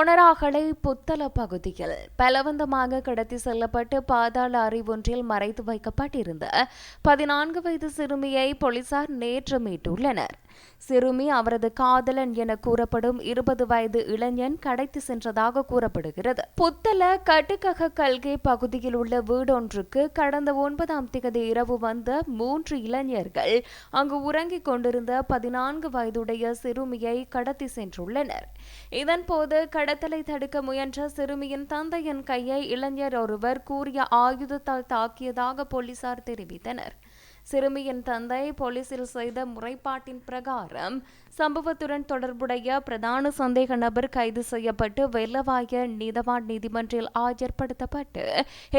மொனராகலை புத்தள பகுதியில். பலவந்தமாக கடத்தி செல்லப்பட்டு பாதாள அறிவொன்றில் மறைத்து வைக்கப்பட்டிருந்த பதினான்கு வயது சிறுமியை போலீசார் நேற்று மீட்டுள்ளனர் சிறுமி அவரது காதலன் என கூறப்படும் இருபது வயது இளைஞன் கடத்தி சென்றதாக கூறப்படுகிறது. புத்தள கட்டுக்கக கல்கை பகுதியில் உள்ள வீடொன்றுக்கு கடந்த ஒன்பதாம் திகதி இரவு வந்த மூன்று இளைஞர்கள் அங்கு உறங்கிக் கொண்டிருந்த பதினான்கு வயதுடைய சிறுமியை கடத்தி சென்றுள்ளனர். இதன்போது கடத்தலை தடுக்க முயன்ற சிறுமியின் தந்தையின் கையை இளைஞர் ஒருவர் கூறிய ஆயுதத்தால் தாக்கியதாக போலீசார் தெரிவித்தனர். சிறுமியின் தந்தை போலீசில் செய்த முறைப்பாட்டின் பிரகாரம் சம்பவத்துடன் தொடர்புடைய பிரதான சந்தேக நபர் கைது செய்யப்பட்டு வெள்ளவாய நீதவான் நீதிமன்றில் ஆஜர்படுத்தப்பட்டு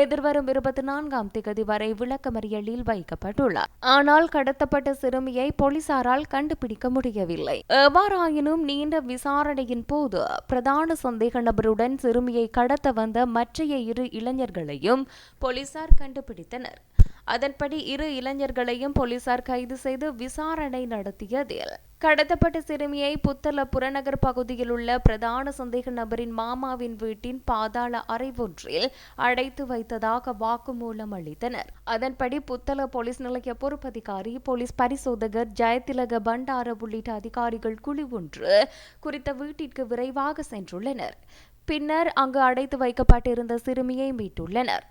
எதிர்வரும் இருபத்தி நான்காம் திகதி வரை விளக்கமறியலில் வைக்கப்பட்டுள்ளார். ஆனால் கடத்தப்பட்ட சிறுமியை போலீசாரால் கண்டுபிடிக்க முடியவில்லை. எவ்வாறாயினும் நீண்ட விசாரணையின் போது பிரதான சந்தேக நபருடன் சிறுமியை கடத்த வந்த மற்றைய இரு இளைஞர்களையும் போலீசார் கண்டுபிடித்தனர். அதன்படி இரு இளைஞர்களையும் போலீசார் கைது செய்து விசாரணை நடத்தியதில். கடத்தப்பட்ட சிறுமியை புத்தள புறநகர் பகுதியில் உள்ள பிரதான சந்தேக நபரின் மாமாவின் வீட்டின் பாதாள அறை ஒன்றில் அடைத்து வைத்ததாக வாக்குமூலம் அளித்தனர். அதன்படி புத்தள போலீஸ் நிலைய பொறுப்பதிகாரி போலீஸ் பரிசோதகர் ஜெயதிலக பண்டார உள்ளிட்ட அதிகாரிகள் குழு ஒன்று குறித்த வீட்டிற்கு விரைவாக சென்றுள்ளனர். பின்னர் அங்கு அடைத்து வைக்கப்பட்டிருந்த சிறுமியை மீட்டுள்ளனர்.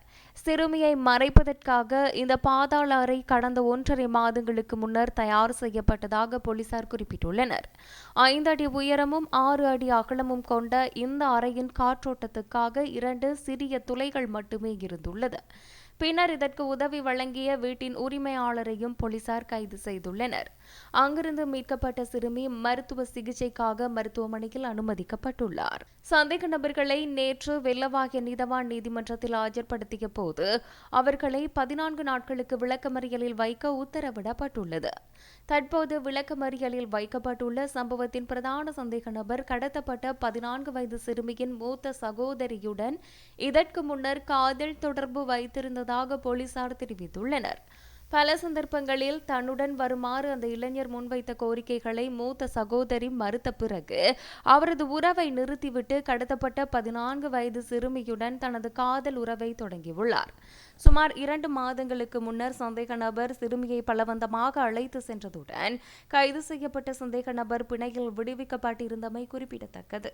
சிறுமியை மறைப்பதற்காக இந்த பாதாள அறை கடந்த ஒன்றரை மாதங்களுக்கு முன்னர் தயார் செய்யப்பட்டதாக போலீசார் குறிப்பிட்டுள்ளனர். ஐந்து அடி உயரமும் ஆறு அடி அகலமும் கொண்ட இந்த அறையின் காற்றோட்டத்துக்காக இரண்டு சிறிய துளைகள் மட்டுமே இருந்துள்ளது. பின்னர் இதற்கு உதவி வழங்கிய வீட்டின் உரிமையாளரையும் போலீசார் கைது செய்துள்ளனர். அங்கிருந்து மீட்கப்பட்ட சிறுமி மருத்துவ சிகிச்சைக்காக மருத்துவமனையில் அனுமதிக்கப்பட்டுள்ளார். சந்தேக நபர்களை நேற்று வெள்ளவாகிய நீதவான் நீதிமன்றத்தில் ஆஜர்படுத்திய போது அவர்களை பதினான்கு நாட்களுக்கு விளக்கமறியலில் வைக்க உத்தரவிடப்பட்டுள்ளது. தற்போது விளக்கமறியலில் வைக்கப்பட்டுள்ள சம்பவத்தின் பிரதான சந்தேக நபர் கடத்தப்பட்ட பதினான்கு வயது சிறுமியின் மூத்த சகோதரியுடன் இதற்கு முன்னர் காதல் தொடர்பு வைத்திருந்ததாக போலீசார் தெரிவித்துள்ளனர். பல சந்தர்ப்பங்களில் தன்னுடன் வருமாறு அந்த இளைஞர் முன்வைத்த கோரிக்கைகளை மூத்த சகோதரி மறுத்த பிறகு அவரது உறவை நிறுத்திவிட்டு கடத்தப்பட்ட பதினான்கு வயது சிறுமியுடன் தனது காதல் உறவை தொடங்கியுள்ளார். சுமார் இரண்டு மாதங்களுக்கு முன்னர் சந்தேக நபர் சிறுமியை பலவந்தமாக அழைத்து சென்றதுடன் கைது செய்யப்பட்ட சந்தேக நபர் பிணையில் விடுவிக்கப்பட்டிருந்தமை குறிப்பிடத்தக்கது.